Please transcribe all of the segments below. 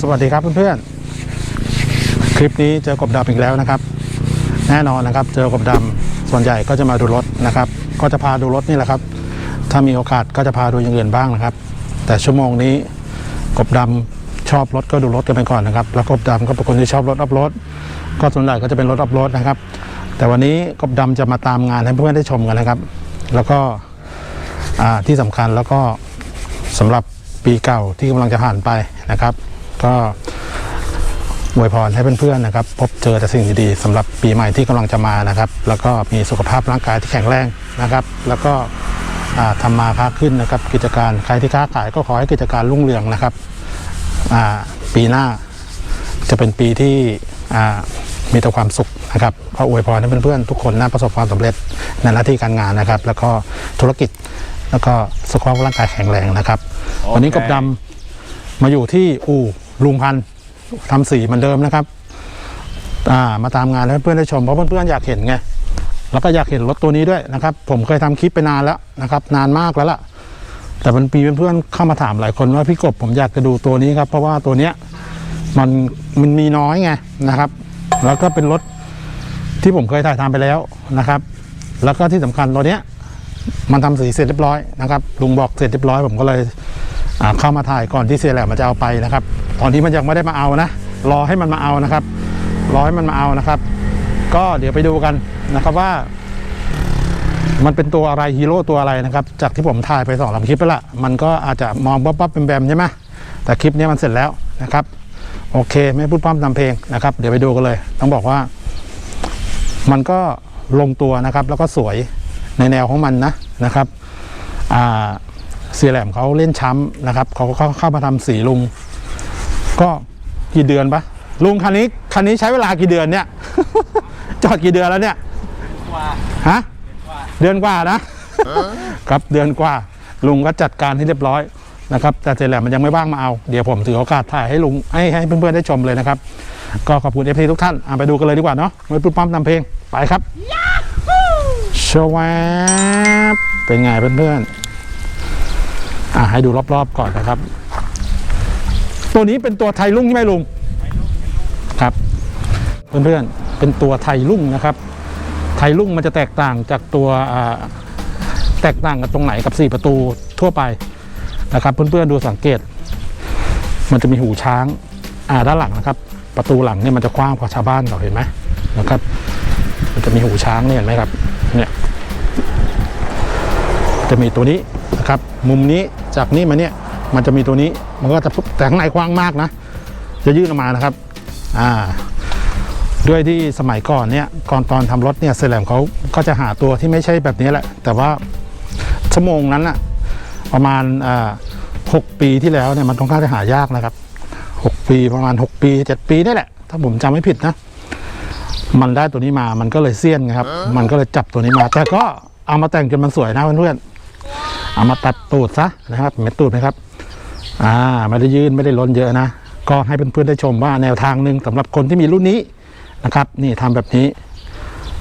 สวัสดีครับเพื่อนๆคลิปนี้เจอกบดำอีกแล้วนะครับ แน่นอนนะครับ เจอกบดำส่วนใหญ่ก็จะมาดูรถนะครับ ก็จะพาดูรถนี่แหละครับ ถ้ามีโอกาสก็จะพาดูอย่างอื่นบ้างนะครับ แต่ชั่วโมงนี้กบดำชอบรถก็ดูรถกันไปก่อนนะครับ แล้วกบดำก็เป็นคนที่ชอบรถอัพรถก็ส่วนใหญ่ก็จะเป็นรถอัพรถนะครับ แต่วันนี้กบดำจะมาตามงานให้เพื่อนๆได้ชมกันนะครับ แล้วก็ที่สำคัญแล้วก็สำหรับปีเก่าที่กำลังจะผ่านไปนะครับ ก็อวยพรให้เพื่อนๆนะครับ พบเจอแต่สิ่งดีๆสำหรับปีใหม่ที่กำลังจะมานะครับ แล้วก็มีสุขภาพร่างกายที่แข็งแรงนะครับ แล้วก็อ่าทำมาค้าขึ้นนะครับ กิจการใครที่ค้าขายก็ขอให้กิจการรุ่งเรืองนะครับอ่าปีหน้าจะเป็นปีที่อ่ามีแต่ความสุขนะครับก็อวยพรให้เพื่อนๆทุกคนนะประสบความสำเร็จในหน้าที่การงานนะครับ แล้วก็ธุรกิจแล้วก็สุขภาพร่างกายแข็งแรงนะครับวันนี้กบดำมาอยู่ที่อู่ ลุงพันธ์ทำสีเหมือนเดิมนะครับ อ่ามาตามงานให้วเพื่อนได้ชมเพราะเพื่อนๆอยากเห็นไงแล้วก็อยากเห็นรถตัวนี้ด้วยนะครับ ผมเคยทำคลิปไปนานแล้วนะครับ นานมากแล้วล่ะ แต่มันมีเพื่อนๆเข้ามาถามหลายคนว่าพี่กบผมอยากจะดูตัวนี้ครับ เพราะว่าตัวเนี้ยมันมันมีน้อยไงนะครับ แล้วก็เป็นรถที่ผมเคยถ่ายทำไปแล้วนะครับ แล้วก็ที่สำคัญตัวเนี้ยมันทำสีเสร็จเรียบร้อยนะครับลุงบอกเสร็จเรียบร้อย ผมก็เลยเข้ามาถ่ายก่อนที่เสียแหลมมันจะเอาไปนะครับ ตอนที่มันยังไม่ได้มาเอานะ รอให้มันมาเอานะครับ รอให้มันมาเอานะครับ ก็เดี๋ยวไปดูกันนะครับว่า มันเป็นตัวอะไรฮีโร่ตัวอะไรนะครับ จากที่ผมถ่ายไปสองสามคลิปไปละมันก็อาจจะมองป๊อปๆแบมใช่ไหมแต่คลิปนี้มันเสร็จแล้วนะครับ โอเค ไม่พูดพร่ำทำเพลงนะครับ เดี๋ยวไปดูกันเลย ต้องบอกว่า มันก็ลงตัวนะครับ แล้วก็สวยในแนวของมันนะนะครับอ่าเสียแหลมเขาเล่นช้ำนะครับเขาก็เข้าเข้ามาทำสีลุง ก็กี่เดือนปะลุงคันนี้คันนี้ใช้เวลากี่เดือนเนี่ย จอดกี่เดือนแล้วเนี่ยฮะเดือนกว่านะครับเดือนกว่า ลุงก็จัดการให้เรียบร้อยนะครับ แต่เสียแหลมมันยังไม่ว่างมาเอา เดี๋ยวผมถือโอกาสถ่ายให้ลุงให้ให้เพื่อนๆได้ชมเลยนะครับ ก็ขอบคุณเอฟซีทุกท่านอะไปดูกันเลยดีกว่าเนาะไม่พูดปั้มทำเพลงไปครับชวบเป็นไงเพื่อนๆอะให้ดูรอบๆก่อนนะครับ ตัวนี้เป็นตัวไทยลุ่งใช่ไหมลุงครับ เพื่อนๆเป็นตัวไทยลุ่งนะครับ ไทยลุ่งมันจะแตกต่างจากตัวแตกต่างกันตรงไหนกับ 4 ประตูทั่วไปนะครับ เพื่อนๆดูสังเกต มันจะมีหูช้างอ่าด้านหลังนะครับ ประตูหลังเนี่ยมันจะกว้างกว่าชาวบ้านเราเห็นไหมนะครับ มันจะมีหูช้างเนี่ยเห็นไหมครับเนี่ยจะมีตัวนี้นะครับ มุมนี้จากนี้มาเนี่ย มันจะมีตัวนี้มันก็จะแต่ข้างในกว้างมากนะ จะยื่นออกมานะครับอ่าด้วยที่สมัยก่อนเนี่ยก่อนตอนทำรถเนี่ยเซเลมเขาก็จะหาตัวที่ไม่ใช่แบบนี้แหละ แต่ว่าชั่วโมงนั้นอะประมาณอ่าหกปีที่แล้วเนี่ยมันค่อนข้างจะหายากนะครับหกปีประมาณหกปีเจ็ดปีนี่แหละ ถ้าผมจำไม่ผิดนะ มันได้ตัวนี้มามันก็เลยเสี้ยนครับ มันก็เลยจับตัวนี้มา แต่ก็เอามาแต่งจนมันสวยนะเพื่อนๆเอามาตัดตูดซะนะครับเม็ดตูดนะครับ อ่าไม่ได้ยืนไม่ได้ล้นเยอะนะ ก็ให้เพื่อนๆได้ชมว่าแนวทางหนึ่งสำหรับคนที่มีรุ่นนี้นะครับ นี่ทำแบบนี้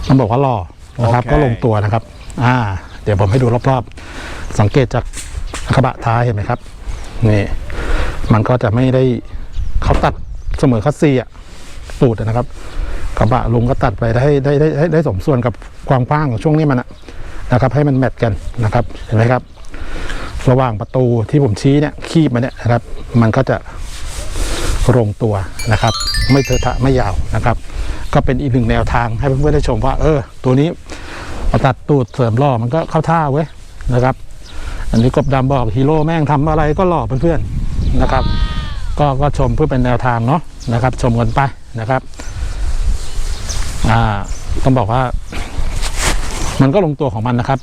ต้องบอกว่าหล่อนะครับโอเคก็ลงตัวนะครับ อ่า เดี๋ยวผมให้ดูรอบๆ สังเกตจากกระบะท้ายเห็นไหมครับ นี่ มันก็จะไม่ได้เขาตัดเสมอคัสซีอะตูดอะนะครับกระบะลุงก็ตัดไปได้ได้ได้ได้ได้สมส่วนกับความกว้างของช่วงนี้มันอะนะครับ ให้มันแมทกันนะครับ เห็นไหมครับ ระหว่างประตูที่ผมชี้เนี่ยคีบมาเนี่ยนะครับ มันก็จะลงตัวนะครับ ไม่เทอะทะไม่ยาวนะครับ ก็เป็นอีกหนึ่งแนวทางให้เพื่อนๆได้ชมว่า เออ ตัวนี้ตัดตูดเสริมล่อมันก็เข้าท่าเว้ยนะครับ อันนี้กบดำบอกฮีโร่แม่งทำอะไรก็หล่อเพื่อนๆนะครับ ก็ก็ชมเพื่อเป็นแนวทางเนาะนะครับ ชมกันไปนะครับอ่าต้องบอกว่า มันก็ลงตัวของมันนะครับ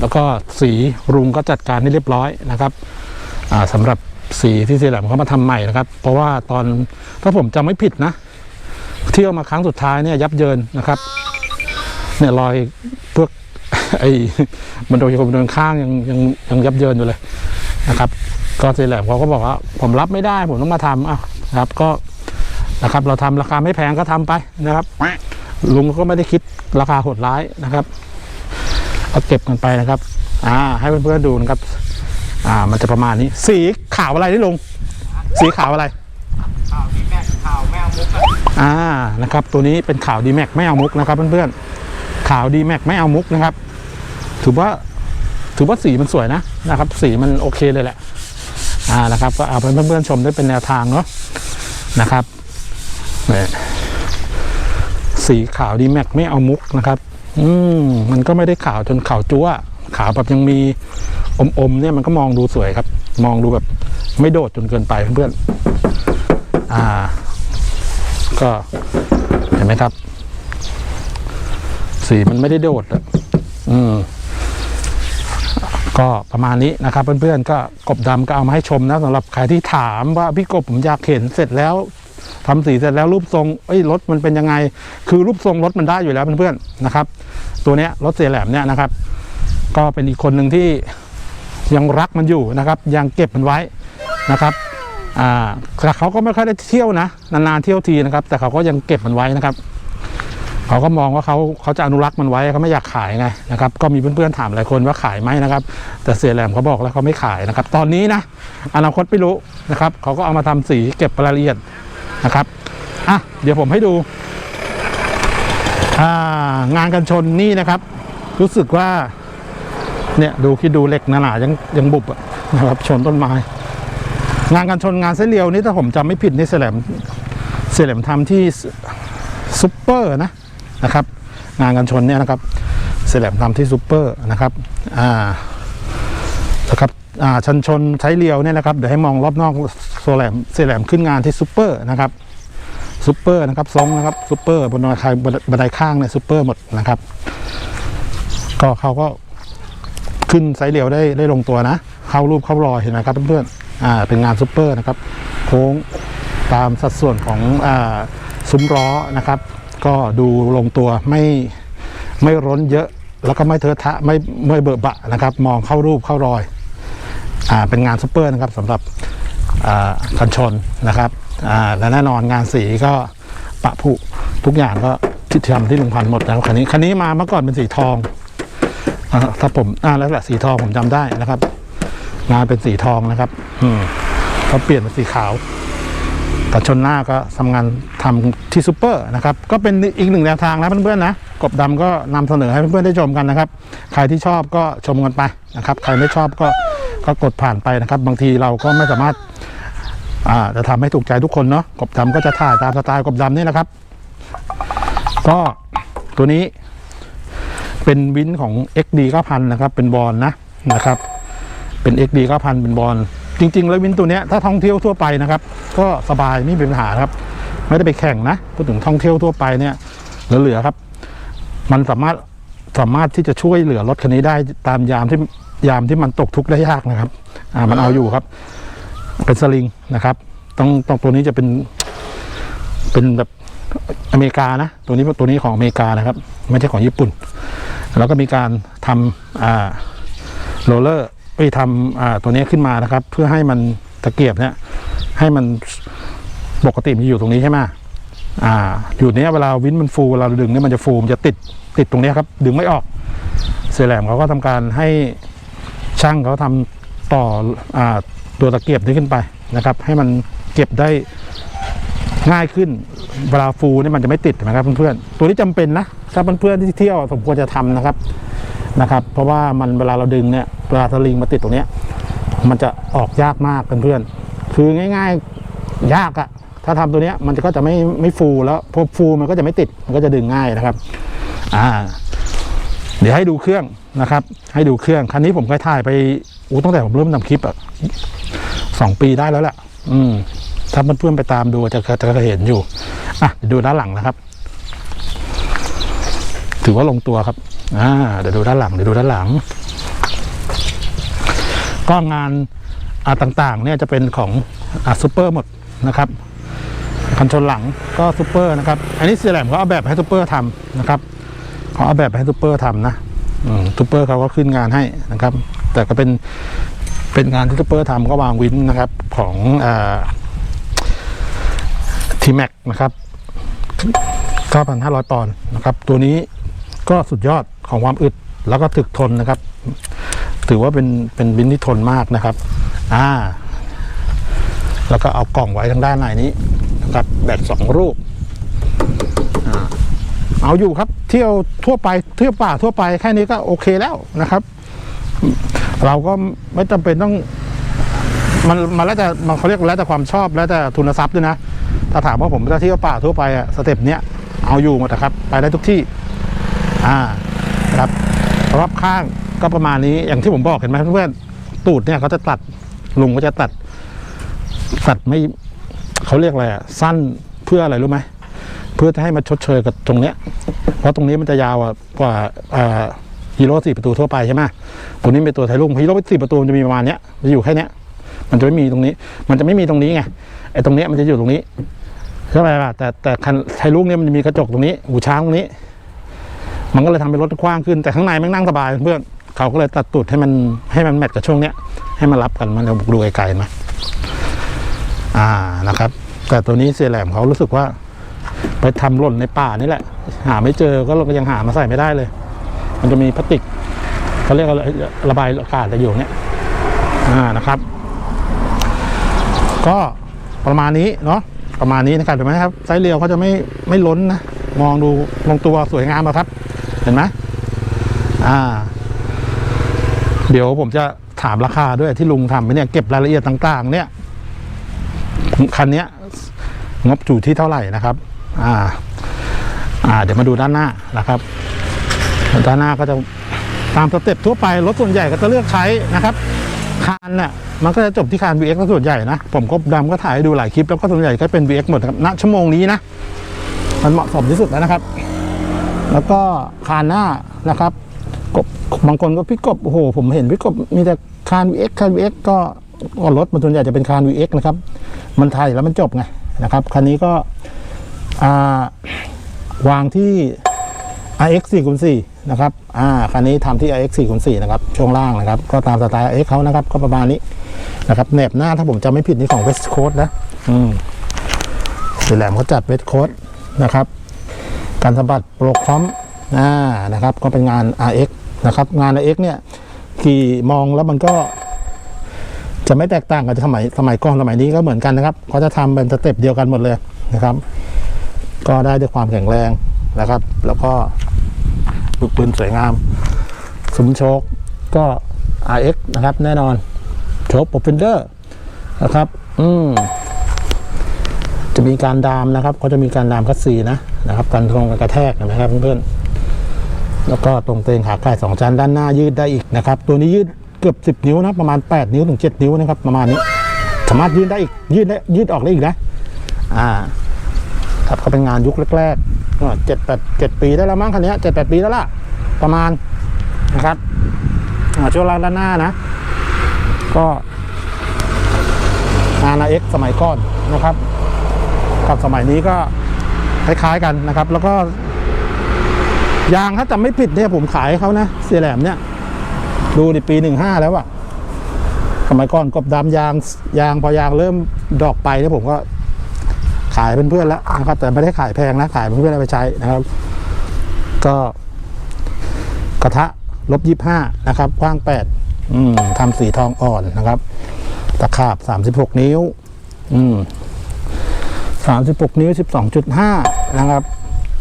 แล้วก็สีรุงก็จัดการให้เรียบร้อยนะครับอ่าสำหรับสีที่เสียแหลมเขามาทำใหม่นะครับ เพราะว่าตอนถ้าผมจำไม่ผิดนะ เที่ยวมาครั้งสุดท้ายเนี่ยยับเยินนะครับ เนี่ยรอยพวกไอ้มันโดนคนโดนข้างยังยังยังยับเยินอยู่เลยนะครับ ก็เสียแหลมเขาก็บอกว่าผมรับไม่ได้ผมต้องมาทำอะครับก็นะครับ เราทำราคาไม่แพงก็ทำไปนะครับ ลุงก็ไม่ได้คิดราคาโหดร้ายนะครับ เอาเก็บกันไปนะครับ อ่า ให้เพื่อนๆดูนะครับ อ่า มันจะประมาณนี้ สีขาวอะไรนี่ลุง สีขาวอะไร ข่าวดีแม็กข่าวแมวมุกอะอ่า นะครับ ตัวนี้เป็นข่าวดีแม็กไม่เอามุกนะครับเพื่อนๆข่าวดีแม็กไม่เอามุกนะครับ ถือว่า ถือว่าสีมันสวยนะนะครับ สีมันโอเคเลยแหละ อ่า นะครับ ก็เอาเพื่อนๆชมได้เป็นแนวทางเนาะ นะครับเนี่ยสีขาวดีแม็กไม่เอามุกนะครับ อืมมันก็ไม่ได้ขาวจนขาวจั๊วขาวแบบยังมีอมๆเนี่ยมันก็มองดูสวยครับ มองดูแบบไม่โดดจนเกินไปเพื่อนๆอ่า ก็เห็นไหมครับ สีมันไม่ได้โดดอะอืมก็ประมาณนี้นะครับเพื่อนๆก็กบดำก็เอามาให้ชมนะสำหรับใครที่ถามว่าพี่กบผมอยากเห็นเสร็จแล้ว ทำสีเสร็จแล้วรูปทรงเอ้ยรถมันเป็นยังไง คือรูปทรงรถมันได้อยู่แล้วเพื่อนๆนะครับ ตัวเนี้ยรถเสียแหลมเนี่ยนะครับ ก็เป็นอีกคนหนึ่งที่ยังรักมันอยู่นะครับ ยังเก็บมันไว้นะครับอ่าแต่เขาก็ไม่ค่อยได้เที่ยวนะนานๆเที่ยวทีนะครับ แต่เขาก็ยังเก็บมันไว้นะครับเขาก็มองว่าเขาเขาจะอนุรักษ์มันไว้เขาไม่อยากขายไงนะครับ ก็มีเพื่อนๆถามหลายคนว่าขายไหมนะครับ แต่เสียแหลมเขาบอกแล้วเขาไม่ขายนะครับ ตอนนี้นะอนาคตไม่รู้นะครับเขาก็เอามาทำสีเก็บรายละเอียด นะครับอะเดี๋ยวผมให้ดูงานกันชนนี่นะครับ รู้สึกว่าเนี่ยดูคิดดูเหล็กหนาๆยังยังบุบอะนะครับชนต้นไม้ งานการชนงานเส้นเรียวนี่ถ้าผมจำไม่ผิดนี่เสลมเสลมทำที่ซุปเปอร์นะนะครับ งานการชนเนี่ยนะครับเสลมทำที่ซุปเปอร์นะครับอ่านะครับ ชันชนใช้เรียวเนี่ยนะครับเดี๋ยวให้มองรอบนอกโซแลมเสยแลมขึ้นงานที่ซุปเปอร์นะครับซุปเปอร์นะครับซองนะครับซุปเปอร์บนบันไดบันไดข้างเนี่ยซุปเปอร์หมดนะครับ ก็เขาก็ขึ้นไซส์เรียวได้ได้ลงตัวนะ เข้ารูปเข้ารอยเห็นไหมครับเพื่อนๆอ่าเป็นงานซูเปอร์นะครับโค้งตามสัดส่วนของอ่าซุ้มล้อนะครับ ก็ดูลงตัวไม่ไม่ร้นเยอะ แล้วก็ไม่เทอะทะไม่ไม่เบอะบะนะครับ มองเข้ารูปเข้ารอย เป็นงานซูเปอร์นะครับสำหรับกันชนนะครับและแน่นอนงานสีก็ปะผุทุกอย่างก็ที่ทำที่ลุงพันธ์หมดแล้วคันนี้คันนี้มาเมื่อก่อนเป็นสีทองอถ้าผมอ่าแล้วแหละสีทองผมจำได้นะครับ งานเป็นสีทองนะครับ อืมเขาเปลี่ยนเป็นสีขาวแต่ชนหน้าก็ทำงานทำที่ซูเปอร์นะครับ ก็เป็นอีกหนึ่งแนวทางนะเพื่อนๆนะกบดำก็นำเสนอให้เพื่อนๆได้ชมกันนะครับ ใครที่ชอบก็ชมกันไปนะครับ ใครไม่ชอบก็ ก็กดผ่านไปนะครับ บางทีเราก็ไม่สามารถอ่าจะทำให้ถูกใจทุกคนเนาะกบดำก็จะถ่ายตามสไตล์กบดำนี่นะครับ ก็ตัวนี้เป็นวินของ XD 9000นะครับ เป็นบอลนะนะครับ เป็น XD 9000เป็นบอลจริง ๆ แล้ววินตัวเนี้ยถ้าท่องเที่ยวทั่วไปนะครับ ก็สบายไม่มีปัญหาครับ ไม่ได้ไปแข่งนะพูดถึงท่องเที่ยวทั่วไปเนี่ยเหลือๆครับ มันสามารถสามารถที่จะช่วยเหลือรถคันนี้ได้ตามยามที่ ยามที่มันตกทุกข์ได้ยากนะครับ อ่ามันเอาอยู่ครับ เป็นสลิงนะครับต้องต้องตัวนี้จะเป็น เป็นแบบอเมริกานะ ตัวนี้ตัวนี้ของอเมริกานะครับ ไม่ใช่ของญี่ปุ่น แล้วก็มีการทำอ่าโรลเลอร์ไปทำอ่าตัวนี้ขึ้นมานะครับ เพื่อให้มันตะเกียบเนี่ยให้มันปกติมันอยู่ตรงนี้ใช่ไหมอ่า อยู่เนี้ยเวลาวินมันฟูเวลาเราดึงเนี่ยมันจะฟูมันจะติดติดตรงนี้ครับ ดึงไม่ออกเสือแหลมเขาก็ทำการให้ ช่างเขาทำต่ออตัวตะเกียบนี้ขึ้นไปนะครับ ให้มันเก็บได้ง่ายขึ้นเวลาฟูนี่มันจะไม่ติดนะครับเพื่อนๆตัวนี้จำเป็นนะถ้าเพื่อนๆที่เที่ยวสมควรจะทำนะครับนะครับ เพราะว่ามันเวลาเราดึงเนี่ยเวลาสลิงมาติดตรงเนี้ยมันจะออกยากมากเพื่อนๆคือง่าย ๆยากอะถ้าทำตัวเนี้ยมันก็จะไม่ไม่ฟูแล้วพอฟูมันก็จะไม่ติดมันก็จะดึงง่ายนะครับ อ่า เดี๋ยวให้ดูเครื่องนะครับ ให้ดูเครื่องคันนี้ผมเคยถ่ายไปอู้ตั้งแต่ผมเริ่มทำคลิปอะสองปีได้แล้วแหละอืมถ้าเพื่อนๆไปตามดูจะจะจะเห็นอยู่อะเดี๋ยวดูด้านหลังนะครับ ถือว่าลงตัวครับอ่าเดี๋ยวดูด้านหลังเดี๋ยวดูด้านหลัง ก็งานอ่าต่างๆ เนี่ยจะเป็นของอ่าซูเปอร์หมดนะครับคันชนหลังก็ซูเปอร์นะครับ อันนี้เสียแหลมเขาเอาแบบให้ซูเปอร์ทำนะครับ ขาเอาแบบให้ซูเปอร์ทำนะอืมซูเปอร์เขาก็ขึ้นงานให้นะครับ แต่ก็เป็นเป็นงานที่ซูเปอร์ทำก็วางวินนะครับของอ่าทีแม็กนะครับ 9,500 ปอนด์นะครับ ตัวนี้ก็สุดยอดของความอึดแล้วก็ถึกทนนะครับ ถือว่าเป็นเป็นบินที่ทนมากนะครับอ่าแล้วก็เอากล่องไว้ทางด้านในนี้นะครับ แบตสองรูปอ่า เอาอยู่ครับ เที่ยวทั่วไปเที่ยวป่าทั่วไปแค่นี้ก็โอเคแล้วนะครับ เราก็ไม่จำเป็นต้อง มันมันแล้วแต่มันเขาเรียกแล้วแต่ความชอบแล้วแต่ทุนทรัพย์ด้วยนะถ้าถามว่าผมจะเที่ยวป่าทั่วไปอะสเต็ปเนี้ยเอาอยู่หมดครับ ไปได้ทุกที่ อ่าครับรอบข้างก็ประมาณนี้อย่างที่ผมบอกเห็นไหมเพื่อนตูดเนี่ยเขาจะตัดลุงก็จะตัดตัดไม่เขาเรียกอะไรอะสั้นเพื่ออะไรรู้ไหม เพื่อจะให้มาชดเชยกับตรงเนี้ย เพราะตรงนี้มันจะยาวกว่าอ่าฮีโร่สี่ประตูทั่วไปใช่ไหมตัวนี้เป็นตัวไทยลุงฮีโร่สี่ประตูมันจะมีประมาณเนี้ยมันจะอยู่แค่เนี้ย มันจะไม่มีตรงนี้ มันจะไม่มีตรงนี้ไงไอ้ตรงเนี้ยมันจะอยู่ตรงนี้ใช่ไหมล่ะแต่แต่คันไทยลุงเนี่ยมันจะมีกระจกตรงนี้หูช้างตรงนี้ มันก็เลยทำให้รถกว้างขึ้น แต่ข้างในม่งนั่งสบายเพื่อนเขาก็เลยตัดตูดให้มันให้มันแมทกับช่วงเนี้ยให้มันรับกันมันจะดูไกลๆไหมอ่านะครับ แต่ตัวนี้เสียแหลมเขารู้สึกว่า ไปทำหล่นในป่านี่แหละ หาไม่เจอก็เราก็ยังหามาใส่ไม่ได้เลย มันจะมีพลาสติกเขาเรียกว่าระบายอากาศจะอยู่เนี้ยอ่านะครับ ก็ประมาณนี้เนาะประมาณนี้นะครับเห็นไหมครับไซส์เรียวเขาจะไม่ไม่ล้นนะมองดูลงตัวสวยงามอะครับ เห็นไหมอ่า เดี๋ยวผมจะถามราคาด้วยที่ลุงทำไปเนี่ยเก็บรายละเอียดต่าง ๆ เนี่ยคันเนี้ยงบอยู่ที่เท่าไหร่นะครับ อ่าอ่าเดี๋ยวมาดูด้านหน้านะครับ ด้านหน้าก็จะตามสเต็ปทั่วไปรถส่วนใหญ่ก็จะเลือกใช้นะครับคานเนี่ยมันก็จะจบที่คาน VX ก็ส่วนใหญ่นะ ผมก็ดำก็ถ่ายดูหลายคลิปแล้วก็ส่วนใหญ่ก็เป็น VX หมดนะครับณชั่วโมงนี้นะ มันเหมาะสมที่สุดแล้วนะครับ แล้วก็คานหน้านะครับกบบางคนก็พี่กบโอ้โหผมเห็นพี่กบมีแต่คาน VX คาน VX ก็ก็รถมันส่วนใหญ่จะเป็นคาน VX นะครับ มันไทยแล้วมันจบไงนะครับคันนี้ก็ อ่าวางที่ iX 4คูณ4นะครับอ่าคันนี้ทำที่ iX 4คูณ4นะครับ ช่วงล่างนะครับ ก็ตามสไตล์ iX เขานะครับ ก็ประมาณนี้นะครับแหนบหน้าถ้าผมจำไม่ผิดนี่ของ West Coast นะ อืมสีแหลมเขาจัด West Coast นะครับการสะบัดโปรคอมอ่านะครับ ก็เป็นงาน RX นะครับ งาน RX เนี่ยขี่มองแล้วมันก็ จะไม่แตกต่างกับสมัยสมัยก่อนสมัยนี้ก็เหมือนกันนะครับเขาจะทำเป็นสเต็ปเดียวกันหมดเลยนะครับ ก็ได้ด้วยความแข็งแรงนะครับ แล้วก็ลูกปืนสวยงามซุ้มโชคก็ RX นะครับ แน่นอนโชคปอฟเฟนเดอร์นะครับ อืมจะมีการดามนะครับก็จะมีการดามคัสซีนะนะครับการตรงกันกระแทกนะครับเพื่อนๆแล้วก็ตรงเตงขาไก่สองชั้นด้านหน้ายืดได้อีกนะครับ ตัวนี้ยืดเกือบสิบ10 นิ้วนะประมาณ 8 นิ้วถึง 7 นิ้วนะครับ ประมาณนี้ สามารถยืดได้อีกยืดได้ยืดออกได้อีกนะอ่า ครับก็เป็นงานยุคแรกๆเจ็ดแปดเจ็ดปีได้แล้วมั้งคันนี้เจ็ดแปดปีแล้วล่ะ ประมาณนะครับช่วงล่างด้านหน้านะ ก็งานเอ็กสมัยก่อนนะครับ กับสมัยนี้ก็คล้ายๆกันนะครับ แล้วก็ ยางถ้าจำไม่ผิดเนี่ยผมขายเขานะเสียแหลมเนี่ย ดูในปีหนึ่งห้าแล้วอะสมัยก่อนกบดำยางยางพอยางเริ่มดอกไปเนี่ยผมก็ ขายเพื่อนๆแล้วนะครับแต่ไม่ได้ขายแพงนะขายเพื่อนๆเอาไปใช้นะครับ ก็กระทะลบยี่ห้านะครับกว้างแปดอืมทำสีทองอ่อนนะครับ ตะขาบสามสิบหกนิ้วอืมสามสิบหกนิ้วสิบสองจุดห้านะครับ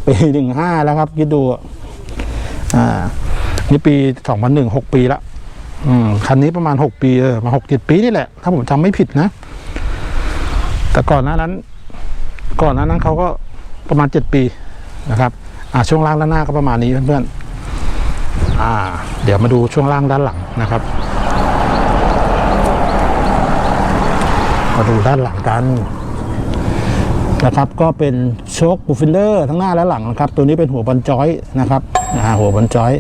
ปีหนึ่งห้าแล้วครับคิดดู อะอ่านี่ปีสองพันหนึ่งหกปีละอืมคันนี้ประมาณหกปีเออมาหกเจ็ดปีนี่แหละ ถ้าผมจำไม่ผิดนะ แต่ก่อนหน้านั้น ก่อนหน้านั้นเขาก็ประมาณเจ็ดปีนะครับอ่าช่วงล่างด้านหน้าก็ประมาณนี้เพื่อนๆอ่าเดี๋ยวมาดูช่วงล่างด้านหลังนะครับมาดูด้านหลังกันนะครับก็เป็นโชคบูฟินเดอร์ทั้งหน้าและหลังนะครับ ตัวนี้เป็นหัวบอลจอยนะครับอ่าหัวบอลจอย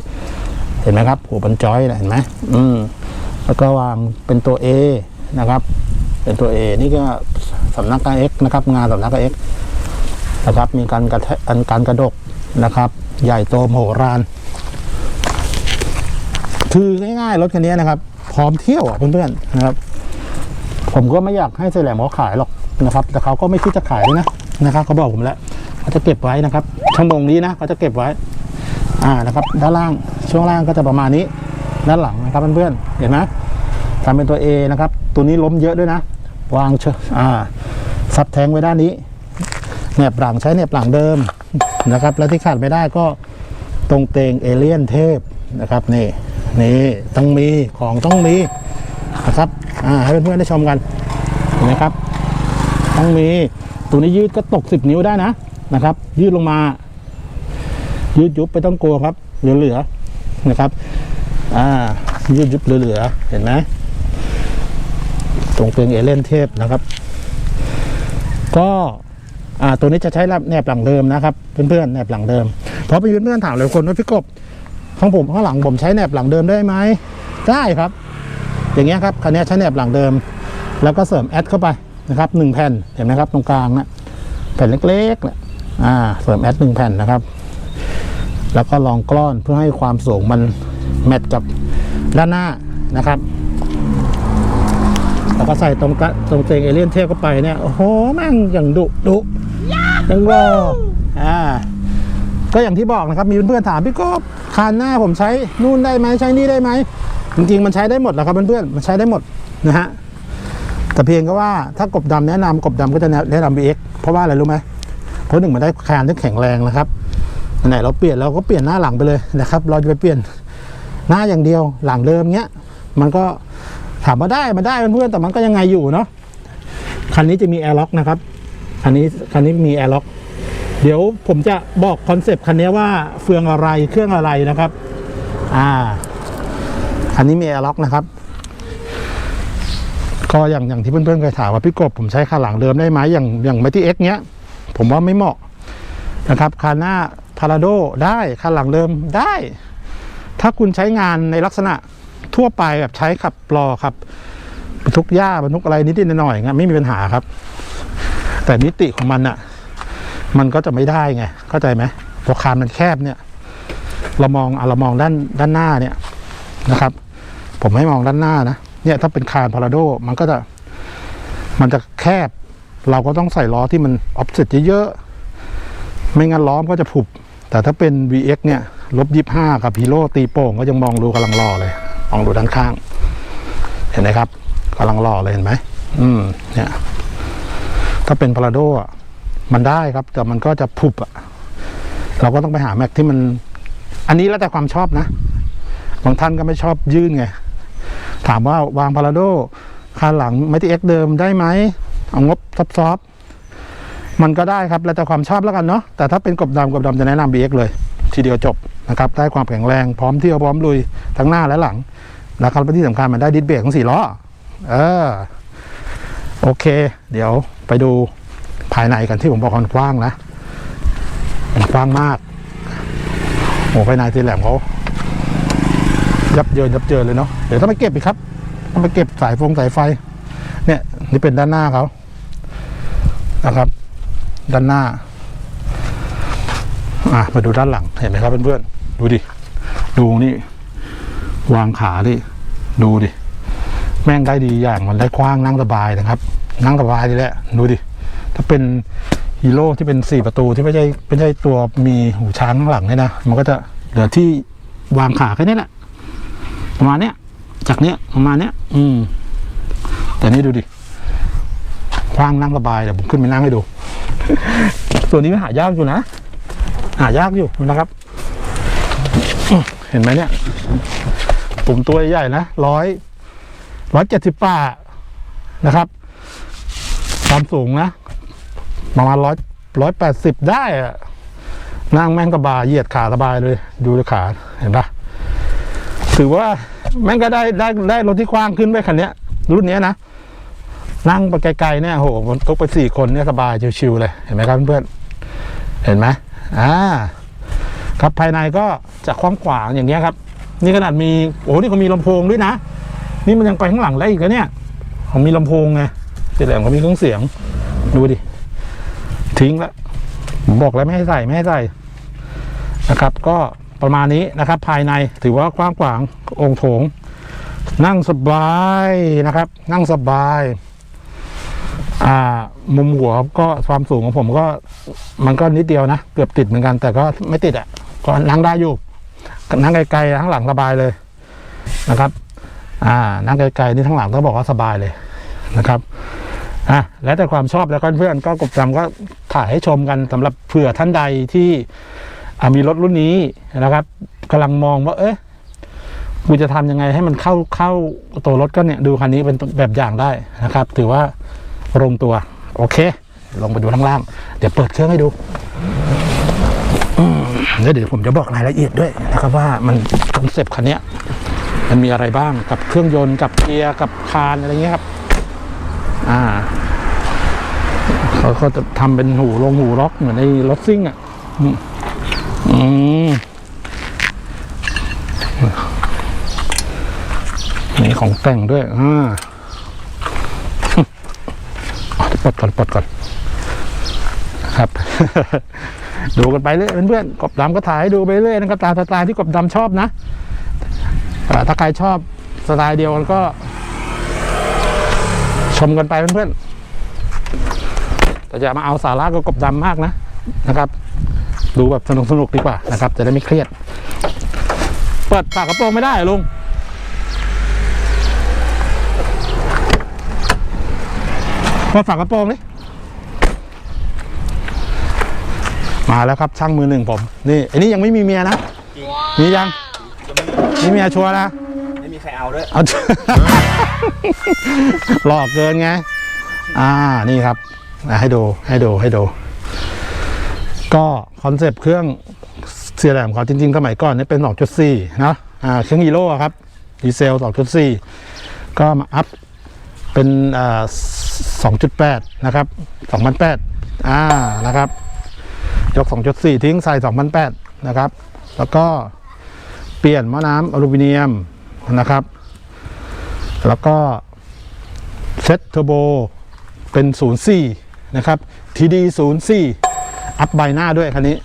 เห็นไหมครับ หัวบอลจอยเห็นไหมอืมแล้วก็วางเป็นตัว A นะครับ เป็นตัว A นี่ก็สำนักการ X นะครับ งานสำนักการ X นะครับ มีการกระแทกอันการกระดกนะครับ ใหญ่โตมโหฬารคือง่ายๆรถคันนี้นะครับ พร้อมเที่ยวอะเพื่อนๆนะครับ ผมก็ไม่อยากให้เซแหลมเขาขายหรอกนะครับ แต่เขาก็ไม่คิดจะขายด้วยนะนะครับเขาบอกผมแล้วเขาจะเก็บไว้นะครับชั่วโมงนี้นะเขาจะเก็บไว้ อ่านะครับ ด้านล่างช่วงล่างก็จะประมาณนี้ ด้านหลังนะครับเพื่อนๆเห็นไหม ทำเป็นตัว A นะครับ ตัวนี้ล้มเยอะด้วยนะ วางเชอ่าซับแทงไว้ด้านนี้แหนบหลังใช้แหนบหลังเดิมนะครับ และที่ขาดไม่ได้ก็ตรงเตงเอเลียนเทพนะครับนี่นี่ต้องมีของต้องมีนะครับอ่าให้เพื่อนๆได้ชมกันเห็นไหมครับ ต้องมีตัวนี้ยืดก็ตก 10 นิ้วได้นะนะครับ ยืดลงมา ยืดยุบไปต้องกลัวครับเหลือๆนะครับอ่ายืดยุบเหลือๆเห็นไหม ตรงเตียงเอเลนเทพนะครับ ก็ตัวนี้จะใช้แนบหลังเดิมนะครับเพื่อนๆแนบหลังเดิมเพราะไปยืนเพื่อนถามหลายคนว่าพี่กบของผมข้างหลังผมใช้แนบหลังเดิมได้ไหมได้ครับ อย่างเงี้ยครับคันนี้ใช้แนบหลังเดิม แล้วก็เสริมแอดเข้าไปนะครับหนึ่งแผ่นเห็นไหมครับตรงกลางนะแผ่นเล็กๆนะอ่าเสริมแอดหนึ่งแผ่นนะครับ แล้วก็ลองกล้อนเพื่อให้ความสูงมันแมทกับด้านหน้านะครับ แล้วก็ใส่ตรงกะตรงเตงเอเลี่ยนเทพเข้าไปเนี่ย โอ้โหแม่งอย่างดุดุยังรออ่าก็อย่างที่บอกนะครับ มีเพื่อนๆถามพี่กบคานหน้าผมใช้นู่นได้ไหมใช้นี่ได้ไหมจริงๆมันใช้ได้หมดแหละครับเพื่อนๆมันใช้ได้หมดนะฮะแต่เพียงก็ว่าถ้ากบดำแนะนำกบดำก็จะแนะนำ BX เพราะว่าอะไรรู้ไหมเพราะหนึ่งมันได้คานที่แข็งแรงนะครับไหนเราเปลี่ยนเราก็เปลี่ยนหน้าหลังไปเลยนะครับ เราจะไปเปลี่ยนหน้าอย่างเดียวหลังเดิมเงี้ย มันก็ ถามว่าได้มันได้เพื่อนแต่มันก็ยังไงอยู่เนาะคันนี้จะมีแอร์ล็อกนะครับคันนี้คันนี้มีแอร์ล็อกเดี๋ยวผมจะบอกคอนเซปต์คันนี้ว่าเฟืองอะไรเครื่องอะไรนะครับ อ่า คันนี้มีแอร์ล็อกนะครับก็อย่างอย่างที่เพื่อนๆเคยถามว่าพี่กบผมใช้คันหลังเดิมได้ไหมอย่างอย่างไมตี้เอ็กเนี้ย ผมว่าไม่เหมาะนะครับคันหน้าพาราโดได้คันหลังเดิมได้ ถ้าคุณใช้งานในลักษณะ ทั่วไปแบบใช้ขับปลอครับบรรทุกหญ้าบรรทุกอะไรนิดๆหน่อยๆเงี้ยไม่มีปัญหาครับ แต่มิติของมันอะมันก็จะไม่ได้ไงเข้าใจไหมพราะคานมันแคบเนี่ย เรามองอะเรามองด้านด้านหน้าเนี่ยนะครับ ผมให้มองด้านหน้านะเนี่ยถ้าเป็นคานพาราโดมันก็จะมันจะแคบ เราก็ต้องใส่ล้อที่มันออฟเซ็ตเยอะๆไม่งั้นล้อมนก็จะผุบแต่ถ้าเป็น VX เนี่ยลบยี่ห้ากับฮีโร่ตีโป่งก็ยังมองดูกำลังรอเลย องดูด้านข้าง เห็นไหมครับกำลังรอเลยเห็นไหมอืม เนี่ย ถ้าเป็นพาราโดอะมันได้ครับ แต่มันก็จะผุบอะเราก็ต้องไปหาแม็กที่มัน อันนี้แล้วแต่ความชอบนะบางท่านก็ไม่ชอบยื่นไง ถามว่าวางพาราโดคานหลังไม่ที่เอ็กเดิมได้ไหมเอางบซอฟๆมันก็ได้ครับแล้วแต่ความชอบแล้วกันเนาะแต่ถ้าเป็นกบดำกบดำจะแนะนำ BX เลย ทีเดียวจบ นะครับได้ความแข็งแรงพร้อมเที่ยวพร้อมลุยทั้งหน้าและหลังแล้วครับที่สำคัญมันได้ดิสเบรกของสี่ล้อเออโอเค เดี๋ยวไปดูภายในกันที่ผมบอกมันกว้างนะมันกว้างมากโอ้ภายในทีแหลมเขายับเยินยับเยินเลยเนาะเดี๋ยวต้องไปเก็บอีกครับต้องไปเก็บสายฟงสายไฟ เนี่ย นี่เป็นด้านหน้าเขานะครับ ด้านหน้า อะมาดูด้านหลังเห็นไหมครับเพื่อนๆ ดูดิ ดูนี่ วางขาดิ ดูดิ แม่งได้ดีอย่างมันได้กว้างนั่งสบายนะครับ นั่งสบายดีแหละ ดูดิ ถ้าเป็นฮีโร่ที่เป็นสี่ประตูที่ไม่ใช่ไม่ใช่ตัวมีหูช้างข้างหลังเนี่ยนะ มันก็จะเหลือที่วางขาแค่นี้แหละ ประมาณเนี้ย จากเนี้ยประมาณเนี้ย อืม แต่นี่ดูดิกว้างนั่งสบายเดี๋ยวผมขึ้นไปนั่งให้ดู ตัวนี้ไมันหายากอยู่นะ หายากอยู่นะครับ เห็นไหมเนี่ยผมตัวใหญ่นะร้อยร้อยเจ็ดสิบป่านะครับ ความสูงนะ ประมาณร้อยร้อยแปดสิบได้อะนั่งแม่งกระบายเหยียดขาสบายเลย ดูขาเห็นปะถือว่าแม่งก็ได้ได้ได้รถที่กว้างขึ้นไปคันเนี้ยรุ่นเนี้ยนะนั่งไปไกลๆเนี่ยโหมันตกไปสี่คนเนี่ยสบายชิวๆเลย เห็นไหมครับเพื่อนเห็นไหมอ่า ครับภายในก็จะกว้างขวางอย่างเงี้ยครับ นี่ขนาดมีโอ้นี่เขามีลำโพงด้วยนะ นี่มันยังไปข้างหลังได้อีกนะเนี่ยเขามีลำโพงไงเจ๋แหลมเขามีเครื่องเสียงดูดิทิ้งล้วผมบอกแล้วไม่ให้ใส่ไม่ให้ใส่นะครับ ก็ประมาณนี้นะครับ ภายในถือว่ากว้างขวางองค์โถง นั่งสบายนะครับ นั่งสบายอ่ามุมหัวก็ความสูงของผมก็ มันก็นิดเดียวนะ เกือบติดเหมือนกันแต่ก็ไม่ติดอะ ก็นั่งได้อยู่นั่งไกลๆทั้งหลังสบายเลยนะครับ อ่านั่งไกลๆนี่ทั้งหลังต้องบอกว่าสบายเลยนะครับอะแล้วแต่ความชอบแล้วก็เพื่อนก็กบจำก็ถ่ายให้ชมกันสำหรับเผื่อท่านใดที่มีรถรุ่นนี้นะครับกำลังมองว่า เอ๊ะกูจะทำยังไงให้มันเข้าเข้าตัวรถก็เนี่ยดูคันนี้เป็นแบบอย่างได้นะครับ ถือว่าลงตัว โอเค ลงไปดูข้างล่าง เดี๋ยวเปิดเครื่องให้ดู แล้วเดี๋ยวผมจะบอกรายละเอียดด้วยนะครับว่ามันคอนเซปต์คันนี้มันมีอะไรบ้างกับเครื่องยนต์กับเกียร์กับคานอะไรเงี้ยครับอ่าเขาเขาจะทำเป็นหูลงหูล็อกเหมือนในรถซิ่งอะอืมอืมนี่ของแต่งด้วยอ่าอ๋อปลดก่อนปลดก่อนครับ ดูกันไปเรื่อยเพื่อนๆกบดำก็ถ่ายให้ดูไปเรื่อยนะครับตามสไตล์ที่กบดำชอบนะถ้าใครชอบสไตล์เดียวกันก็ ชมกันไปเพื่อนๆแต่อย่ามาเอาสาระกับกบดำมากนะนะครับ ดูแบบสนุกสนุกดีกว่านะครับ จะได้ไม่เครียด เปิดฝากระโปรงไม่ได้ลุงเปิดฝากระโปรงดิ มาแล้วครับช่างมือหนึ่งผม นี่อันนี้ยังไม่มีเมียนะมียังมีเมียชัวร์นะไม่มีใครเอาด้วยเอา หลอกเกินไง อ่านี่ครับอะให้ดูให้ดูให้ดูก็คอนเซปต์เครื่องเสียแหลมเขาจริงๆสมัยก่อนนี่เป็น 2.4 นะอ่าเครื่องฮีโร่ครับดีเซล 2.4 ก็มาอัพเป็นอ่า2.8 นะครับ 2008 อ่านะครับ ยก 2.4 ทิ้งใส่2008 นะครับ แล้วก็เปลี่ยนหม้อน้ำอลูมิเนียมนะครับ แล้วก็เซตเทอร์โบเป็น 04 นะครับ TD 04 อัพใบหน้าด้วยคันนี้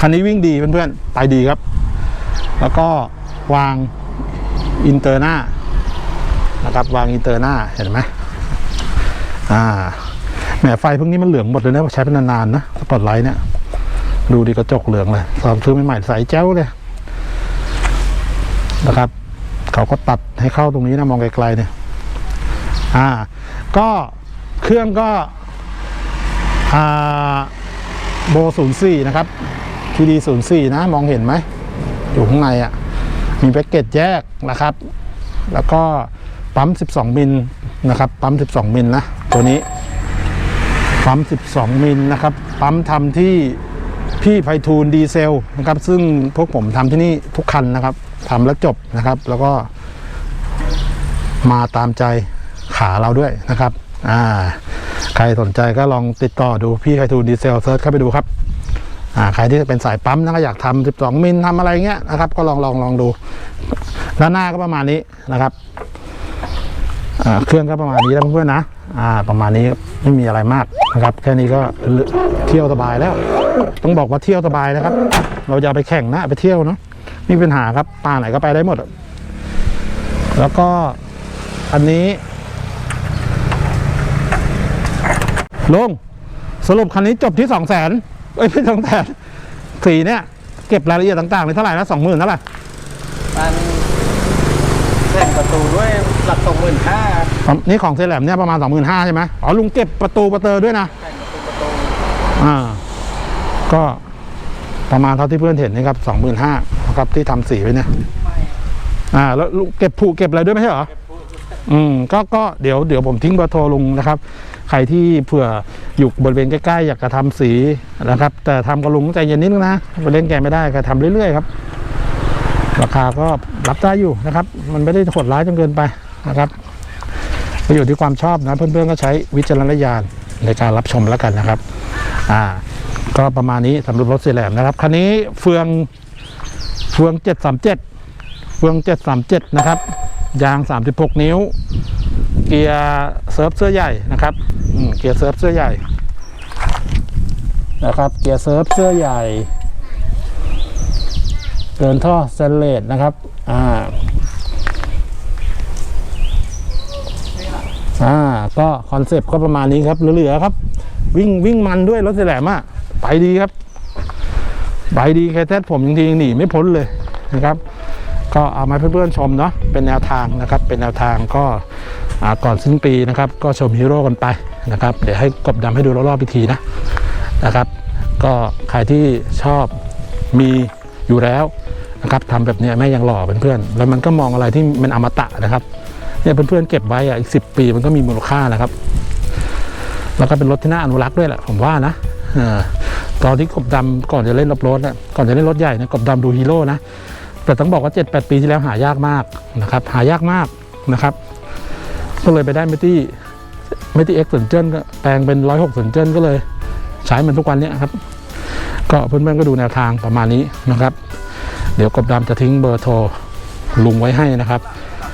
คันนี้วิ่งดีเพื่อนๆ ไปดีครับ แล้วก็วางอินเตอร์หน้านะครับ วางอินเตอร์หน้าเห็นไหมอ่าแหมไฟพวกนี้มันเหลืองหมดเลยนะใช้เป็นนานๆนะสปอตไลท์เนี่ย ดูดีกระจกเหลืองเลยตอนซื้อใหม่ๆใสแจ้วเลยนะครับ เขาก็ตัดให้เข้าตรงนี้นะมองไกลๆเนี่ย อ่า ก็เครื่องก็ อ่า โบศูนย์สี่นะครับทีดีศูนย์สี่นะ มองเห็นไหม อยู่ข้างในอะ่ะ มีแพ็กเกจแยกนะครับ แล้วก็ปั๊ม 12 มิลนะครับ ปั๊ม 12 มิลนะ ตัวนี้ ปั๊ม 12 มิลนะครับ ปั๊มทำที่ พี่ไพฑูรย์ดีเซลนะครับ ซึ่งพวกผมทำที่นี่ทุกคันนะครับทำแล้วจบนะครับ แล้วก็มาตามใจขาเราด้วยนะครับอ่าใครสนใจก็ลองติดต่อดูพี่ไคทูนดีเซลเซิร์ชเข้าไปดูครับอ่าใครที่เป็นสายปั๊มนะก็อยากทำ12 มิลทำอะไรเงี้ยนะครับ ก็ลองลองลองดูด้านหน้าก็ประมาณนี้นะครับอ่าเครื่องก็ประมาณนี้แล้วเพื่อนๆนะ อ่า ประมาณนี้ไม่มีอะไรมากนะครับ แค่นี้ก็เที่ยวสบายแล้ว ต้องบอกว่าเที่ยวสบายนะครับ เราจะเอาไปแข่งนะไปเที่ยวเนาะไมมีปัญหาครับป่าไหนก็ไปได้หมดอะแล้วก็อันนี้ลงสรุปคันนี้จบที่สองแสนเอ้ยไม่สองแสนสีเนี่ย เก็บรายละเอียดต่างๆในเท่าไหร่นะสองหมื่นเท่าไหร่มันแต่งประตูด้วยหลักสองหมื่นห้านี่ของเซแหลมเนี่ยประมาณสองหมื่นห้าใช่ไหมอ๋อลุงเก็บประตูประเตอด้วยนะแต่งประตูประตูอ่า ก็ประมาณเท่าที่เพื่อนเห็นนี่ครับสองหมื่นห้าครับที่ทำสีไว้เนี่ยอ่าแล้วลุงเก็บผูกเก็บอะไรด้วยไม่ใช่เหรออืมก็ก็เดี๋ยวเดี๋ยวผมทิ้งเบอร์โทรลุงนะครับ ใครที่เผื่ออยู่บริเวณใกล้ๆ อยากจะทำสีนะครับ แต่ทำกับลุงใจเย็นนิดนึงนะไปเล่นแกไม่ได้ก็ทำเรื่อยๆครับ ราคาก็รับได้อยู่นะครับ มันไม่ได้โหดร้ายจนเกินไปนะครับก็อยู่ที่ความชอบนะเพื่อนๆก็ใช้วิจารณญาณในการรับชมแล้วกันนะครับ อ่า ก็ประมาณนี้สำหรับรถเสียแหลมนะครับ คันนี้เฟืองเฟืองเจ็ดสามเจ็ดเฟืองเจ็ดสามเจ็ดนะครับ ยาง 36 นิ้ว เกียร์เซิร์ฟเสื้อใหญ่นะครับเกียร์เซิร์ฟเสื้อใหญ่นะครับ เกียร์เซิร์ฟเสื้อใหญ่เดินท่อเตนเลสนะครับ อ่า อ่า ก็คอนเซปต์ก็ประมาณนี้ครับ เหลือๆครับ วิ่งวิ่งมันด้วยรถเสีแหลมอะ ไปดีครับ ไปดีแค่แท้ผมยังทียังหนีไม่พ้นเลยนะครับ ก็เอามาเพื่อนๆชมเนาะเป็นแนวทางนะครับ เป็นแนวทางก็ก่อนสิ้นปีนะครับ ก็ชมฮีโร่กันไปนะครับ เดี๋ยวให้กบดำให้ดูรอบๆพิธีนะนะครับ ก็ใครที่ชอบมีอยู่แล้วนะครับทำแบบนี้แม่ยังหล่อเพื่อนๆแล้วมันก็มองอะไรที่มันอมตะนะครับเนี่ยเพื่อนๆเก็บไว้อะอีกสิปีมันก็มีมูลค่านะครับ แล้วก็เป็นรถที่น่าอนุรักษ์ด้วยแหละผมว่านะเออ ตอนที่กบดำก่อนจะเล่นรถรถนะก่อนจะเล่นรถใหญ่นะกบดำดูฮีโร่นะแต่ต้องบอกว่า 7 8 ปีที่แล้วหายากมากนะครับหายากมากนะครับก็เลยไปได้เมตี้เมตี้เอ็กซ์สนเจิ้นก็แปลงเป็นร้อยหกสนเจิ้นก็เลยใช้มันทุกวันเนี้ยครับ ก็เพื่อนๆก็ดูแนวทางประมาณนี้นะครับ เดี๋ยวกบดำจะทิ้งเบอร์โทรลุงไว้ให้นะครับ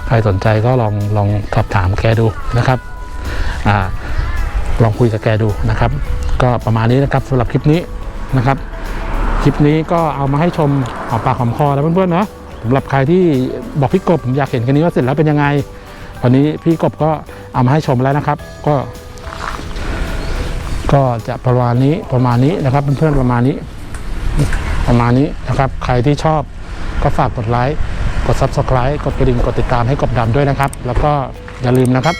ใครสนใจก็ลองลองสอบถามแกดูนะครับอ่าลองคุยกับแกดูนะครับ ก็ประมาณนี้นะครับสำหรับคลิปนี้นะครับ คลิปนี้ก็เอามาให้ชมหอมปากหอมคอแล้วเพื่อนๆเนาะสำหรับใครที่บอกพี่กบผมอยากเห็นกันนี้ว่าเสร็จแล้วเป็นยังไงวันนี้พี่กบก็เอามาให้ชมแล้วนะครับ ก็ ก็จะประมาณนี้ประมาณนี้นะครับเพื่อนๆประมาณนี้ ประมาณนี้นะครับ ใครที่ชอบก็ฝากกดไลค์กด subscribe กดกระดิ่งกดติดตามให้กบดำด้วยนะครับ แล้วก็อย่าลืมนะครับ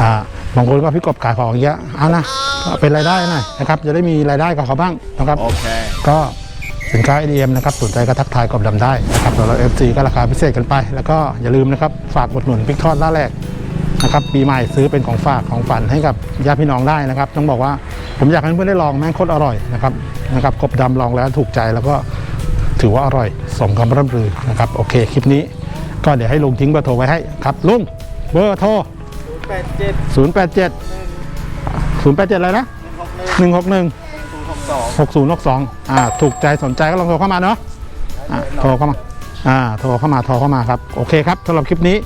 อ่า บางคนก็พี่กบขายของเยอะเอานะก็เป็นรายได้หน่อยนะครับ จะได้มีรายได้กับเขาบ้างนะครับ Okay. ก็สินค้า EDM นะครับสนใจก็ทักทายกบดำได้นะครับสำหรับ FC ก็ราคาพิเศษกันไป แล้วก็อย่าลืมนะครับฝากอุดหนุนพิกทอดล่าแรกนะครับปีใหม่ซื้อเป็นของฝากของฝันให้กับญาติพี่น้องได้นะครับ ต้องบอกว่าผมอยากให้เพื่อนๆได้ลองแม่งโคตรอร่อยนะครับนะครับกบดำลองแล้วถูกใจแล้วก็ถือว่าอร่อยสมคำร่ำลือนะครับโอเคคลิปนี้ ก็เดี๋ยวให้ลุงทิ้งเบอร์โทรไว้ให้ครับลุงเบอร์โทร แปดเจ็ด087 087อะไรนะหกหนึ่ง161ศูนย์หกสองหกศูนย์หกสองอ่าถูกใจสนใจก็ลองโทรเข้ามาเนาะอ่าโทรเข้ามาอ่าโทรเข้ามาโทรเข้ามาครับโอเคครับสำหรับคลิปนี้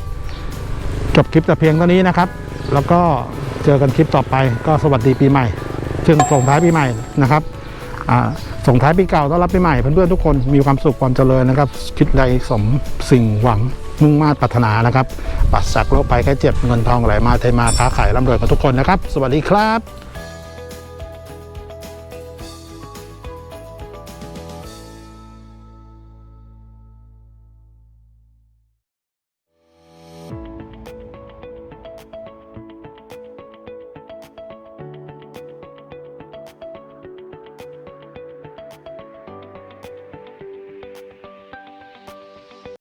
จบคลิปแต่เพียงเท่านี้นะครับ แล้วก็เจอกันคลิปต่อไปก็สวัสดีปีใหม่ ซึ่งส่งท้ายปีใหม่นะครับอ่าส่งท้ายปีเก่าต้อนรับปีใหม่เพื่อนๆทุกคนมีความสุขความเจริญนะครับ คิดใดสมสิ่งหวัง มุ่งมา่ปรารถนานะครับ ปัสสักโรคภัยแค่เจ็บเงินทองไหลมาเทมาค้าขายร่ำรวยกันทุกคนนะครับ สวัสดีครับ